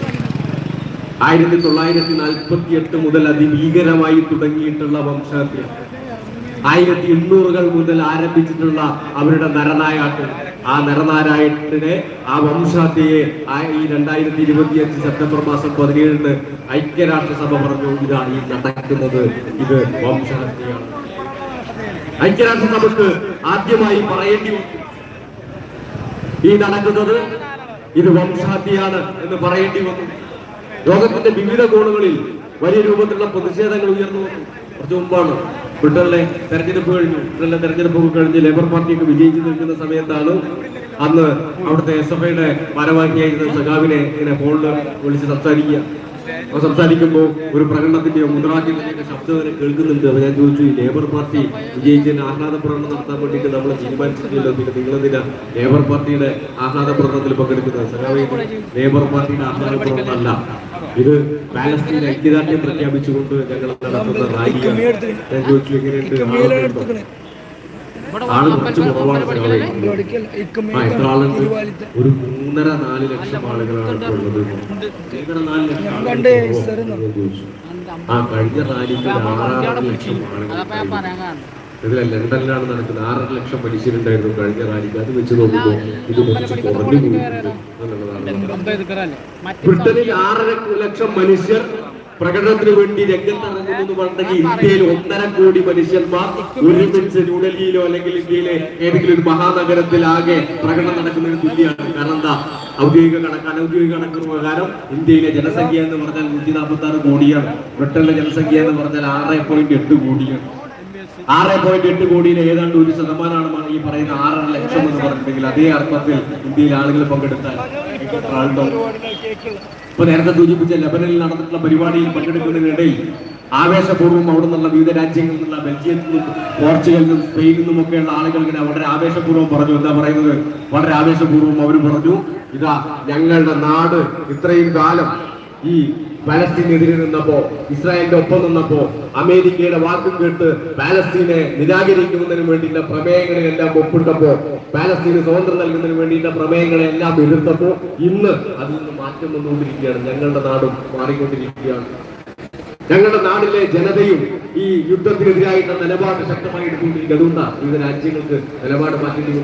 ആയിരത്തി തൊള്ളായിരത്തി നാൽപ്പത്തി എട്ട് മുതൽ അതിഭീകരമായി തുടങ്ങിയിട്ടുള്ള വംശഹത്യ ആയിരത്തി എണ്ണൂറുകൾ മുതൽ ആരംഭിച്ചിട്ടുള്ള അവരുടെ നരനായാട്ട്. ആ നരനാരായട്ടിനെ ആ വംശഹത്യയെ ഈ രണ്ടായിരത്തി ഇരുപത്തി അഞ്ച് സെപ്റ്റംബർ മാസം പതിനേഴിന് ഐക്യരാഷ്ട്രസഭ പറഞ്ഞു ഇതാ ഈ നടക്കുന്നത്. ഇത് വംശഹത്യയാണ് ഐക്യരാഷ്ട്രസഭക്ക് ആദ്യമായി പറയേണ്ടി ഈ നടക്കുന്നത് ഇത് വംശഹത്യയാണ് എന്ന് പറയേണ്ടി വന്നു. ലോകത്തിന്റെ വിവിധ കോണുകളിൽ വലിയ രൂപത്തിലുള്ള പ്രതിഷേധങ്ങൾ ഉയർന്നു. കുറച്ചു മുമ്പാണ് ബ്രിട്ടനിലെ തെരഞ്ഞെടുപ്പ് കഴിഞ്ഞു. ബ്രിട്ടനിലെ തെരഞ്ഞെടുപ്പ് കഴിഞ്ഞ് ലേബർ പാർട്ടിയൊക്കെ വിജയിച്ചു നിൽക്കുന്ന സമയത്താണ് അന്ന് അവിടുത്തെ എസ് എഫ് ഐയുടെ ഭാരവാഹിയായിരുന്ന സഖാവിനെ ഇങ്ങനെ ഫോണിൽ വിളിച്ച് സംസാരിക്കുക. സംസാരിക്കുമ്പോൾ ഒരു പ്രകടനത്തിന്റെയോ മുദ്രാവാക്യത്തിന്റെയൊക്കെ ശബ്ദം വരെ കേൾക്കുന്നുണ്ട്. അപ്പൊ ഞാൻ ചോദിച്ചു ഈ ലേബർ പാർട്ടി വിജയിച്ചതിന് ആഹ്ലാദ പ്രകടനം നടത്താൻ വേണ്ടിയിട്ട് നമ്മൾ തീരുമാനിച്ചിട്ടില്ലല്ലോ? പിന്നെ നിങ്ങളെന്തിനാ ലേബർ പാർട്ടിയുടെ ആഹ്ലാദ പ്രകടനത്തിൽ പങ്കെടുക്കുന്നത് ലേബർ പാർട്ടിയുടെ ആഹ്ലാദ പ്രകടനമല്ല ഇത് പാലസ്തീൻ ഐക്യദാർഢ്യം പ്രഖ്യാപിച്ചുകൊണ്ട് ഞങ്ങൾ നടത്തുന്ന റാലിയാണ്. ഞാൻ ചോദിച്ചു എങ്ങനെയുണ്ട്? ആൾ കുറച്ച് കുറവാണ്. എത്ര ആളുണ്ട്. ഒരു മൂന്നര നാല് ലക്ഷം ആളുകളാണ് ഉള്ളത്. മൂന്നര നാല് ലക്ഷം ആളുകൾ ഞാൻ ചോദിച്ചു. ആ കഴിഞ്ഞ റാലിക്ക് ആറാറ് ലക്ഷം ആളുകൾ ഇതിലെ ലണ്ടനിലാണ് നടക്കുന്നത്. ആറര ലക്ഷം മനുഷ്യരുണ്ടായിരുന്നു കഴിഞ്ഞ റാലിക്ക്. അത് വെച്ച് നോക്കുമ്പോൾ ഇത് കുറച്ച് കുറഞ്ഞു എന്നുള്ളതാണ് ബ്രിട്ടനിൽ ആറര ലക്ഷം മനുഷ്യർ പ്രകടനത്തിന് വേണ്ടി രംഗത്തിറങ്ങുന്നു എന്ന് പറഞ്ഞെങ്കിൽ ഇന്ത്യയിൽ ഒന്നര കോടി മനുഷ്യന്മാർ ഒരുമിച്ച് ന്യൂഡൽഹിയിലോ അല്ലെങ്കിൽ ഇന്ത്യയിലെ ഏതെങ്കിലും ഒരു മഹാനഗരത്തിലാകെ പ്രകടനം നടക്കുന്നതിന് തുല്യമാണ്. കാരണം എന്താ? ഔദ്യോഗിക കണക്ക് അനൗദ്യോഗിക കണക്ക് പ്രകാരം ഇന്ത്യയിലെ ജനസംഖ്യ എന്ന് പറഞ്ഞാൽ നൂറ്റി നാൽപ്പത്തി ആറ് കോടിയാണ്. ബ്രിട്ടനിലെ ജനസംഖ്യ എന്ന് പറഞ്ഞാൽ ആറ് പോയിന്റ് എട്ട് കോടിയാണ്. ആറ് പോയിന്റ് എട്ട് കോടിയിൽ ഏതാണ്ട് ഒരു ശതമാനമാണ് ഈ പറയുന്ന ആറര ലക്ഷം എന്ന് പറഞ്ഞിട്ടുണ്ടെങ്കിൽ അതേ അർത്ഥത്തിൽ ഇന്ത്യയിലെ ആളുകൾ പങ്കെടുത്താൽ ഇപ്പൊ നേരത്തെ സൂചിപ്പിച്ച ലബനനിൽ നടന്നിട്ടുള്ള പരിപാടിയിൽ പങ്കെടുക്കുന്നതിനിടയിൽ ആവേശപൂർവം അവിടെ നിന്നുള്ള വിവിധ രാജ്യങ്ങളിൽ നിന്നുള്ള ബെൽജിയത്തിൽ നിന്നും പോർച്ചുഗലിൽ നിന്നും സ്പെയിനിൽ നിന്നും നിന്നുമൊക്കെയുള്ള ആളുകൾ ഇങ്ങനെ വളരെ ആവേശപൂർവം പറഞ്ഞു. എന്താ പറയുന്നത്? വളരെ ആവേശപൂർവം അവർ പറഞ്ഞു ഇതാ ഞങ്ങളുടെ നാട് ഇത്രയും കാലം ഈ പാലസ്തീനെതിരെ നിന്നപ്പോ ഇസ്രായേലിന്റെ ഒപ്പം നിന്നപ്പോ അമേരിക്കയുടെ വാക്കും കേട്ട് പാലസ്തീനെ നിരാകരിക്കുന്നതിന് വേണ്ടിയുള്ള പ്രമേയങ്ങളെല്ലാം ഒപ്പിട്ടപ്പോ പാലസ്തീന് സ്വാതന്ത്ര്യം നൽകുന്നതിന് വേണ്ടിയുള്ള പ്രമേയങ്ങളെല്ലാം എതിർത്തപ്പോ ഇന്ന് അതിൽ നിന്ന് മാറ്റം വന്നുകൊണ്ടിരിക്കുകയാണ്. ഞങ്ങളുടെ നാടും മാറിക്കൊണ്ടിരിക്കുകയാണ്. ഞങ്ങളുടെ നാടിലെ ജനതയും ഈ യുദ്ധത്തിനെതിരായിട്ടുള്ള നിലപാട് ശക്തമായി എടുത്തുകൊണ്ടിരിക്കുക അതുകൊണ്ടാണ് വിവിധ രാജ്യങ്ങൾക്ക് നിലപാട് മാറ്റേണ്ടി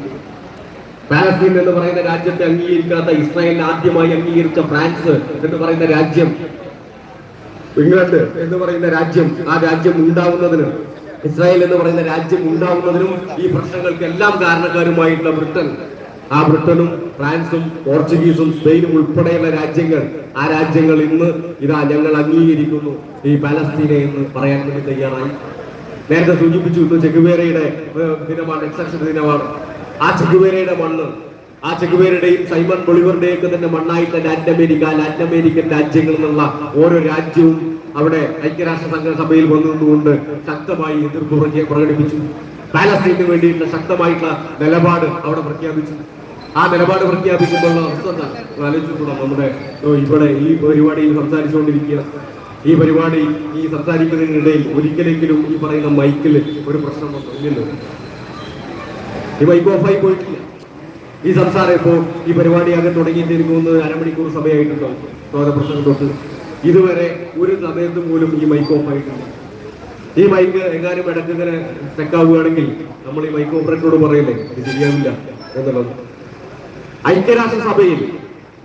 പാലസ്തീൻ എന്ന് പറയുന്ന രാജ്യത്തെ അംഗീകരിക്കാത്ത ഇസ്രായേലിനെ ആദ്യമായി അംഗീകരിച്ച ഫ്രാൻസ് എന്ന് പറയുന്ന രാജ്യം ഇംഗ്ലണ്ട് എന്ന് പറയുന്ന രാജ്യം ആ രാജ്യം ഉണ്ടാവുന്നതിന് ഇസ്രായേൽ എന്ന് പറയുന്ന രാജ്യം ഉണ്ടാവുന്നതിനും ഈ പ്രശ്നങ്ങൾക്ക് എല്ലാം കാരണക്കാരുമായിട്ടുള്ള ബ്രിട്ടൻ. ആ ബ്രിട്ടനും ഫ്രാൻസും പോർച്ചുഗീസും സ്പെയിനും ഉൾപ്പെടെയുള്ള രാജ്യങ്ങൾ ആ രാജ്യങ്ങൾ ഇന്ന് ഇതാ ഞങ്ങൾ അംഗീകരിക്കുന്നു. ഈ പാലസ്തീനെ എന്ന് പറയാൻ വേണ്ടി തയ്യാറായി. നേരത്തെ സൂചിപ്പിച്ചു ഇന്ന് ചെഗുവേരയുടെ ദിനമാണ് എക്സക്ഷൻ ദിനമാണ്. ആ ചെഗുവേരയുടെ മണ്ണ് ആ ചെഗുവേരുടെയും സൈമൺ ബൊളിവറിന്റെയും ഒക്കെ തന്നെ മണ്ണായിട്ട് ലാറ്റിൻ അമേരിക്ക ലാറ്റിൻ അമേരിക്കൻ രാജ്യങ്ങളിൽ നിന്നുള്ള ഓരോ രാജ്യവും അവിടെ ഐക്യരാഷ്ട്ര സംഘ സഭയിൽ വന്നുകൊണ്ട് ശക്തമായി എതിർപ്പ് പ്രകടിപ്പിച്ചു. പാലസ്തീനു വേണ്ടിയിട്ടുള്ള ശക്തമായിട്ടുള്ള നിലപാട് അവിടെ പ്രഖ്യാപിച്ചു. ആ നിലപാട് പ്രഖ്യാപിക്കുമ്പോഴുള്ള അവസ്ഥ ആലോചിച്ചുകൂടാ. നമ്മുടെ ഇവിടെ ഈ പരിപാടിയിൽ സംസാരിച്ചുകൊണ്ടിരിക്കുക ഈ പരിപാടി ഈ സംസാരിക്കുന്നതിനിടയിൽ ഒരിക്കലെങ്കിലും ഈ പറയുന്ന മൈക്കിൽ ഒരു പ്രശ്നം വന്നു. ഇല്ലല്ലോ. ഈ മൈക്ക് ഓഫായി പോയിട്ടില്ല. ഈ സംസാരം ഇപ്പോൾ ഈ പരിപാടി തുടങ്ങിയിട്ട് എനിക്ക് തോന്നുന്നത് അരമണിക്കൂർ സമയമായിട്ടുണ്ടോ പ്രസംഗം തൊട്ട് ഇതുവരെ ഒരു സമയത്ത് പോലും ഈ മൈക്ക് ഓഫ് ആയിട്ടില്ല. ഈ മൈക്ക് എങ്ങാനും ഇടയ്ക്ക് ഇങ്ങനെ സ്റ്റെക്കാവുകയാണെങ്കിൽ നമ്മൾ ഈ മൈക്ക് ഓപ്പറേറ്ററോട് പറയില്ലേ ഇത് ശരിയാവില്ല എന്നുള്ളത്. ഐക്യരാഷ്ട്രസഭയിൽ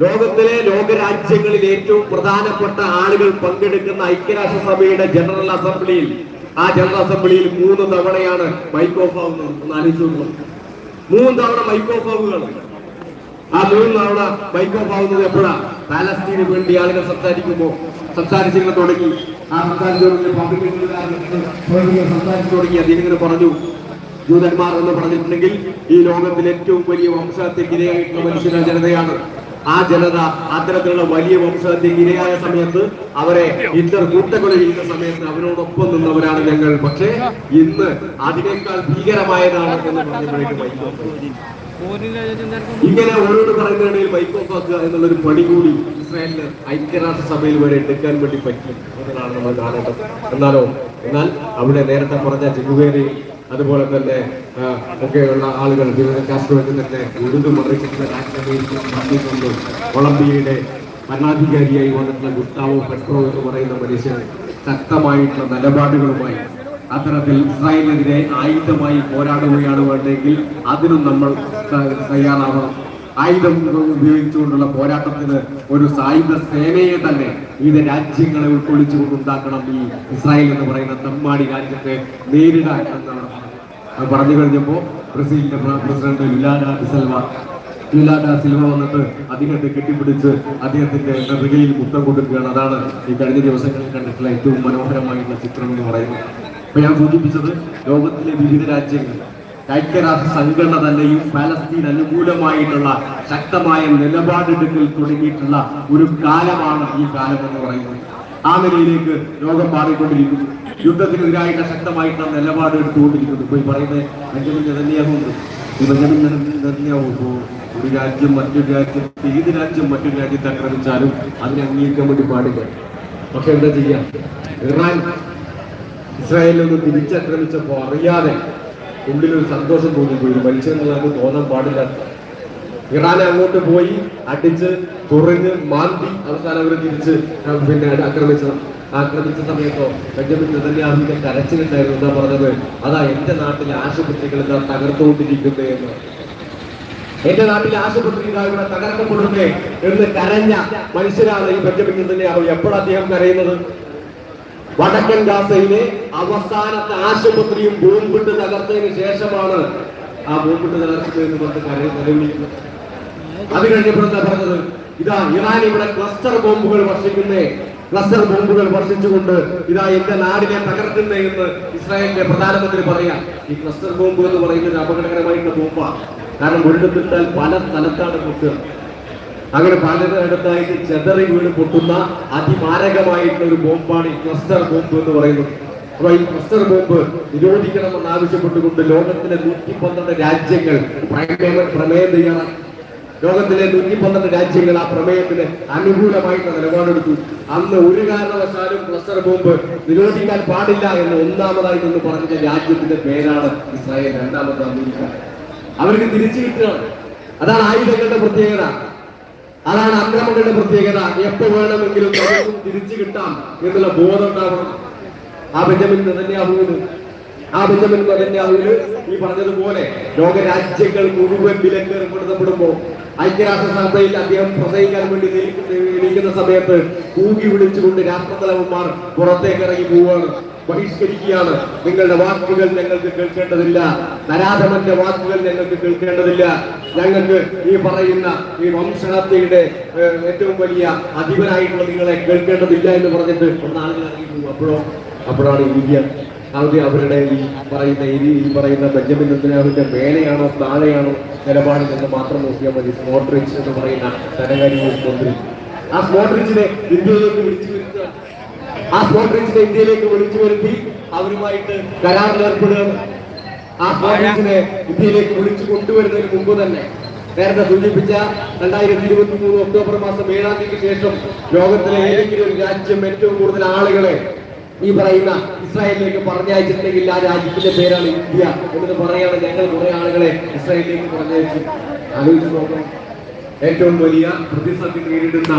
ലോകത്തിലെ ലോകരാജ്യങ്ങളിൽ ഏറ്റവും പ്രധാനപ്പെട്ട ആളുകൾ പങ്കെടുക്കുന്ന ഐക്യരാഷ്ട്രസഭയുടെ ജനറൽ അസംബ്ലിയിൽ ആ ജനറൽ അസംബ്ലിയിൽ മൂന്ന് തവണയാണ് മൈക്ക് ഓഫ് ആവുന്നത്. ഒന്ന് ആലോചിച്ചു മൂന്ന് തവണ മൈക്ക് ഓഫ് ആവുകയാണ് ആ മൂന്ന് തവണ മൈക്ക് ഓഫ് ആവുന്നത് എപ്പോഴാ? പാലസ്തീന് വേണ്ടി ആളുകൾ സംസാരിക്കുമ്പോൾ സംസാരിച്ചിങ്ങനെ തുടങ്ങി. ആ സംസാരിച്ചു സംസാരിച്ചു തുടങ്ങി. അദ്ദേഹം ഇങ്ങനെ പറഞ്ഞു. ജൂതന്മാർ എന്ന് പറഞ്ഞിട്ടുണ്ടെങ്കിൽ ഈ ലോകത്തിൽ ഏറ്റവും വലിയ വംശത്തെ ഇരയായിട്ടുള്ള മനുഷ്യരുടെ ജനതയാണ് ആ ജനത അത്തരത്തിലുള്ള വലിയ വംശഹത്യക്ക് ഇരയായ സമയത്ത് അവരെ ഹിറ്റ്ലർ കൂട്ടക്കൊല ചെയ്യുന്ന സമയത്ത് അവരോടൊപ്പം നിന്നവരാണ് ഞങ്ങൾ. പക്ഷേ ഇന്ന് അതിനേക്കാൾ ഭീകരമായതാണ് എന്ന് പറഞ്ഞപ്പോഴേക്കും ഇങ്ങനെ ഓരോട് പറയുന്നതിനിടയിൽ മൈക്കോഫാക്കുക എന്നുള്ളൊരു പണി കൂടി ഇസ്രായേലിന് ഐക്യരാഷ്ട്ര സഭയിൽ വരെ എടുക്കാൻ വേണ്ടി പറ്റി നമ്മൾ കാണേണ്ടത് എന്നാലോ എന്നാൽ അവിടെ നേരത്തെ പറഞ്ഞ ചെകുവേരി അതുപോലെ തന്നെ ഒക്കെയുള്ള ആളുകൾ കാസ്ട്രോയ്ക്ക് തന്നെ കൊളംബിയയുടെ ഭരണാധികാരിയായി വന്നിട്ടുള്ള ഗുസ്താവോ പെട്രോ എന്ന് പറയുന്ന മനുഷ്യൻ ശക്തമായിട്ടുള്ള നിലപാടുകളുമായി അത്തരത്തിൽ ഇസ്രായേലിനെതിരെ ആയുധമായി പോരാടുകയാണ് വേണ്ടെങ്കിൽ അതിനും നമ്മൾ തയ്യാറാവണം. ആയുധം ഉപയോഗിച്ചുകൊണ്ടുള്ള പോരാട്ടത്തിന് ഒരു സായുധ സേനയെ തന്നെ വിവിധ രാജ്യങ്ങളെ ഉൾക്കൊള്ളിച്ചുകൊണ്ടുണ്ടാക്കണം ഈ ഇസ്രായേൽ എന്ന് പറയുന്ന തമ്മാടി രാജ്യത്തെ നേരിടാൻ എന്നാണ് പറഞ്ഞു കഴിഞ്ഞപ്പോൾ ബ്രസീലിന്റെ പ്രസിഡന്റ് ലുലാന ഡിസൽവ ലുലാന സിൽവ വന്നിട്ട് അദ്ദേഹത്തെ കെട്ടിപ്പിടിച്ച് അദ്ദേഹത്തിന്റെ നെറുകയിൽ മുത്തം കൊടുക്കുകയാണ്. അതാണ് ഈ കഴിഞ്ഞ ദിവസങ്ങളിൽ കണ്ടിട്ടുള്ള ഏറ്റവും മനോഹരമായിട്ടുള്ള ചിത്രം എന്ന് പറയുന്നത്. അപ്പൊ ഞാൻ സൂചിപ്പിച്ചത് ലോകത്തിലെ വിവിധ രാജ്യങ്ങൾ ഐക്യരാഷ്ട്ര സംഘടന തന്നെയും പാലസ്തീൻ അനുകൂലമായിട്ടുള്ള ശക്തമായ നിലപാടെടുക്കൽ തുടങ്ങിയിട്ടുള്ള ഒരു കാലമാണ് ഈ കാലം എന്ന് പറയുന്നത്. ആ നിലയിലേക്ക് ലോകം മാറിക്കൊണ്ടിരിക്കുന്നു. യുദ്ധത്തിനെതിരായിട്ട് ശക്തമായിട്ടുള്ള നിലപാട് എടുത്തുകൊണ്ടിരിക്കുന്നു ഇപ്പൊ പറയുന്നത് പറയുന്ന ബെഞ്ചമിൻ നെതന്യാഹു ഉണ്ട് ഈ ഒരു രാജ്യം മറ്റൊരു രാജ്യത്ത് ഏത് രാജ്യം മറ്റൊരു രാജ്യത്തെ ആക്രമിച്ചാലും അതിനെ അംഗീകരിക്കാൻ വേണ്ടി പാടില്ല. പക്ഷെ എന്താ ചെയ്യാം? ഇറാൻ ഇസ്രായേലിൽ ഒന്ന് തിരിച്ചാക്രമിച്ചപ്പോ അറിയാതെ ഉള്ളിലൊരു സന്തോഷം തോന്നിപ്പോയി. ഒരു നമുക്ക് തോന്നാൻ പാടില്ലാത്ത ഇറാനെ അങ്ങോട്ട് പോയി അടിച്ച് തുറഞ്ഞ് മാന്തി അവസാനം അവർ തിരിച്ച് പിന്നെ ആക്രമിച്ച ആക്രമിച്ച സമയത്തോ ബെഞ്ചമിൻ നെതന്യാഹുവിന്റെ കരച്ചിലുണ്ടായിരുന്നു. എന്താ പറഞ്ഞത്? അതാ എന്റെ നാട്ടിലെ ആശുപത്രികൾ എന്താ തകർത്തുകൊണ്ടിരിക്കുന്നത് എന്ന്. എന്റെ നാട്ടിലെ ആശുപത്രി തകർക്കപ്പെടുന്നേ എന്ന് കരഞ്ഞ മനുഷ്യരാണ് ഈ ബെഞ്ചമിൻ നെതന്യാഹു. എപ്പോഴാണ് അദ്ദേഹം കരയുന്നത്? വടക്കൻ ഗാസയിലെ അവസാനത്തെ ആശുപത്രിയും ബോംബിട്ട് തകർത്തതിന് ശേഷമാണ് ആ ബോംബിട്ട് തകർത്തതെന്ന് പറഞ്ഞ് കരയിൽ നിലവിളിക്കുന്നത് അത് കഴിഞ്ഞപ്പോഴത്തെ പറഞ്ഞത്? ഇതാ ഇറാൻ ഇവിടെ ക്ലസ്റ്റർ ബോംബുകൾ വർഷിക്കുന്നേ. ക്ലസ്റ്റർ ബോംബുകൾ വർഷിച്ചുകൊണ്ട് ഇതാ എന്റെ നാടിനെ തകർക്കുന്നേ എന്ന് ഇസ്രായേലിന്റെ പ്രധാനമന്ത്രി പറയാം. ഈ ക്ലസ്റ്റർ ബോംബ് എന്ന് പറയുന്നത് അപകടകരമായിട്ടുള്ള ബോംബാണ് കാരണം ഒരിടത്തിട്ടാൽ പല സ്ഥലത്താണ് പൊട്ടുക. അങ്ങനെ പലയിടത്തായിട്ട് ചെതറി വീണ് പൊട്ടുന്ന അതിമാരകമായിട്ടുള്ള ഒരു ബോംബാണ് ഈ ക്ലസ്റ്റർ ബോംബ് എന്ന് പറയുന്നത്. അപ്പൊ ഈ ക്ലസ്റ്റർ ബോംബ് നിരോധിക്കണമെന്ന് ആവശ്യപ്പെട്ടുകൊണ്ട് ലോകത്തിലെ നൂറ്റി പന്ത്രണ്ട് രാജ്യങ്ങൾ പ്രമേയം തയ്യാറാക്കി. ലോകത്തിലെ നൂറ്റി പന്ത്രണ്ട് രാജ്യങ്ങൾ ആ പ്രമേയത്തിന് അനുകൂലമായിട്ടുള്ള നിലപാടെടുത്തു. അന്ന് ഒരു കാരണവശാലും ക്ലസ്റ്റർ ബോംബ് നിരോധിക്കാൻ പാടില്ല എന്ന് ഒന്നാമതായി നിന്ന് പറഞ്ഞ രാജ്യത്തിന്റെ പേരാണ് ഇസ്രായേൽ. രണ്ടാമത് അമേരിക്ക. അവർക്ക് തിരിച്ചു കിട്ടുകയാണ്. അതാണ് ആയുധങ്ങളുടെ പ്രത്യേകത. അതാണ് അക്രമങ്ങളുടെ പ്രത്യേകത. എപ്പോ വേണമെങ്കിലും നമുക്കും തിരിച്ചു കിട്ടാം എന്നുള്ള ബോധം ഉണ്ടാവണം ആ ബെഞ്ചമിൻ നെതന്യാഹുവിന് ആ ബെഞ്ചമിൻ നെതന്യാഹുവിന് ഈ പറഞ്ഞതുപോലെ ലോകരാജ്യങ്ങൾ മുഴുവൻ വിലക്ക് ഏർപ്പെടുത്തപ്പെടുമ്പോ ഐക്യരാഷ്ട്രസഭയിൽ അദ്ദേഹം പ്രസംഗിക്കാൻ വേണ്ടി നിൽക്കുന്ന സമയത്ത് കൂകി വിളിച്ചുകൊണ്ട് രാഷ്ട്രതലവന്മാർ പുറത്തേക്ക് ഇറങ്ങി പോവുകയാണ്. ബഹിഷ്കരിക്കുകയാണ്. നിങ്ങളുടെ വാക്കുകൾ ഞങ്ങൾക്ക് കേൾക്കേണ്ടതില്ല. നരാധമന്റെ വാക്കുകൾ ഞങ്ങൾക്ക് കേൾക്കേണ്ടതില്ല. ഞങ്ങൾക്ക് ഈ പറയുന്ന ഈ വംശഹത്യയുടെ ഏറ്റവും വലിയ അധിപനായിട്ടുള്ള നിങ്ങളെ കേൾക്കേണ്ടതില്ല എന്ന് പറഞ്ഞിട്ട് ഇറങ്ങി പോകും. അപ്പോഴോ? അപ്പോഴാണ് ഇന്ത്യ അവർ അവരുടെ ഈ പറയുന്ന ഈ പറയുന്ന ബെഞ്ചമിൻ നെതന്യാഹുവിന്റെ മേലെയാണോ താഴെയാണോ നിലപാടിൽ നിന്ന് മാത്രം നോക്കിയാൽ മതി. സ്മോട്രിച്ച് എന്ന് പറയുന്ന ധനകാര്യ മന്ത്രി. ആ സ്മോട്രിച്ചിനെ ഇന്ത്യയിലേക്ക് വിളിച്ചു ആ സ്മോട്രിച്ചിനെ ഇന്ത്യയിലേക്ക് വിളിച്ചു വരുത്തി അവരുമായിട്ട് കരാറിലേർപ്പെടുക ആ സ്മോട്രിച്ചിനെ ഇന്ത്യയിലേക്ക് വിളിച്ചു കൊണ്ടുവരുന്നതിന് മുമ്പ് തന്നെ നേരത്തെ സൂചിപ്പിച്ച രണ്ടായിരത്തി ഇരുപത്തി മൂന്ന് ഒക്ടോബർ മാസം ഏഴാം തീയതിക്ക് ശേഷം ലോകത്തിലെ ഏതെങ്കിലും ഒരു രാജ്യം ഏറ്റവും കൂടുതൽ ആളുകളെ ഈ പറയുന്ന ഇസ്രായേലിലേക്ക് പറഞ്ഞയച്ചിട്ടുണ്ടെങ്കിൽ ആ രാജ്യത്തിന്റെ പേരാണ് ഇന്ത്യ എന്ന് പറയാണ് ഞങ്ങൾ കുറെ ആളുകളെ ഇസ്രായേലിലേക്ക് പറഞ്ഞയച്ചു. ആലോചിച്ച് നോക്കണം. ഏറ്റവും വലിയ പ്രതിസന്ധി നേരിടുന്ന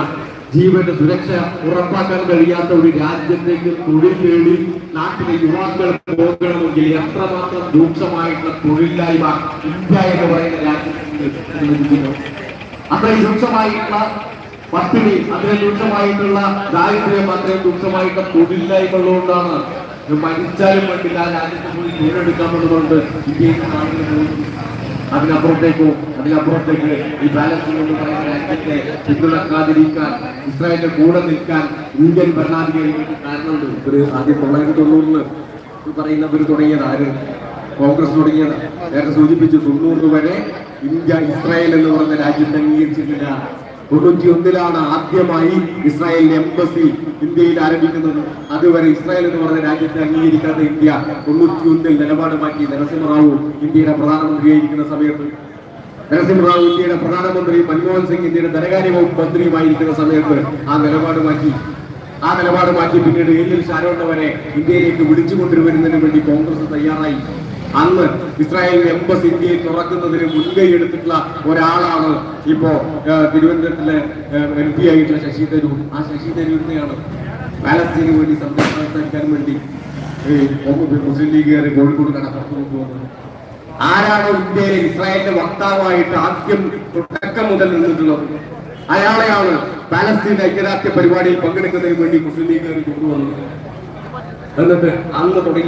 ജീവന്റെ സുരക്ഷ ഉറപ്പാക്കാൻ കഴിയാത്ത ഒരു രാജ്യത്തേക്ക് തൊഴിൽ നേടി നാട്ടിലെ യുവാക്കൾ പോകണമെങ്കിൽ എത്രമാത്രം രൂക്ഷമായിട്ടുള്ള തൊഴിലില്ലായ്മ ഇന്ത്യ എന്ന് പറയുന്ന അനുവദിക്കുന്നു അത്രയും രൂക്ഷമായിട്ടുള്ള പട്ടിണി അത്രയും രൂക്ഷമായിട്ടുള്ള ദാരിദ്ര്യം അത്രയും രൂക്ഷമായിട്ടുള്ള തൊഴിലില്ലായ്മ ഉള്ളതുകൊണ്ടാണ് മരിച്ചാലും വേണ്ടില്ല രാജ്യത്തെ പോയി തൊഴിലെടുക്കാമെന്നുകൊണ്ട് ഇന്ത്യയിൽ പോകുന്നു അതിനപ്പുറത്തേക്കോ അതിനപ്പുറത്തേക്ക് ഈ പാലസ്തീൻ എന്ന് പറയുന്ന രാജ്യത്തെ പിന്തുണക്കാതിരിക്കാൻ ഇസ്രായേലിന്റെ കൂടെ നിൽക്കാൻ ഇന്ത്യൻ ഭരണാധികാരികൾക്ക് കാരണമുണ്ട്. ഒരു ആദ്യം തൊള്ളായിരത്തി തൊണ്ണൂറിന് പറയുന്നവർ തുടങ്ങിയത് ആര്? കോൺഗ്രസ് തുടങ്ങിയത്. നേരത്തെ സൂചിപ്പിച്ചു തൊണ്ണൂറ് വരെ ഇന്ത്യ ഇസ്രായേൽ എന്ന് പറഞ്ഞ രാജ്യത്തെ അംഗീകരിച്ചിട്ടില്ല. തൊണ്ണൂറ്റി ഒന്നിലാണ് ആദ്യമായി ഇസ്രായേലിന്റെ എംബസി ഇന്ത്യയിൽ ആരംഭിക്കുന്നത്. അതുവരെ ഇസ്രായേൽ എന്ന് പറഞ്ഞ രാജ്യത്തെ അംഗീകരിക്കാത്ത ഇന്ത്യ തൊണ്ണൂറ്റി ഒന്നിൽ നിലപാട് മാറ്റി നരസിംഹറാവു ഇന്ത്യയുടെ പ്രധാനമന്ത്രിയായിരിക്കുന്ന സമയത്ത്. നരസിംഹറാവു ഇന്ത്യയുടെ പ്രധാനമന്ത്രി മൻമോഹൻ സിംഗ് ഇന്ത്യയുടെ ധനകാര്യ വകുപ്പ് മന്ത്രിയുമായിരിക്കുന്ന സമയത്ത് ആ നിലപാട് മാറ്റി. ആ നിലപാട് മാറ്റി പിന്നീട് ഏരിയൽ ഷാരോണ്ട വരെ ഇന്ത്യയിലേക്ക് വിളിച്ചു കൊണ്ടുവരുന്നതിന് വേണ്ടി കോൺഗ്രസ് തയ്യാറായി. അന്ന് ഇസ്രായേൽ എംബസി ഇന്ത്യയിൽ തുറക്കുന്നതിന് മുൻകൈ എടുത്തിട്ടുള്ള ഒരാളാണ് ഇപ്പോ തിരുവനന്തപുരത്തിലെ എം പി ആയിട്ടുള്ള ശശി തരൂർ. ആ ശശി തരൂരിനെയാണ് പാലസ്തീന് വേണ്ടി സംസാരിക്കാൻ വേണ്ടി മുസ്ലിം മുസ്ലിം ലീഗുകാരെ കോഴിക്കോട് കടപ്പുറത്ത് കൊണ്ടുവന്നത് ആരാണ് ഇന്ത്യയിലെ ഇസ്രായേലിന്റെ വക്താവായിട്ട് ആദ്യം തുടക്കം മുതൽ നിന്നിട്ടുള്ളത്? അയാളെയാണ് പാലസ്തീൻ ഐക്യദാർഢ്യ പരിപാടിയിൽ പങ്കെടുക്കുന്നതിന് വേണ്ടി മുസ്ലിം ലീഗുകാർ കൊണ്ടുവന്നത്. എന്നിട്ട് അന്ന് തുടങ്ങി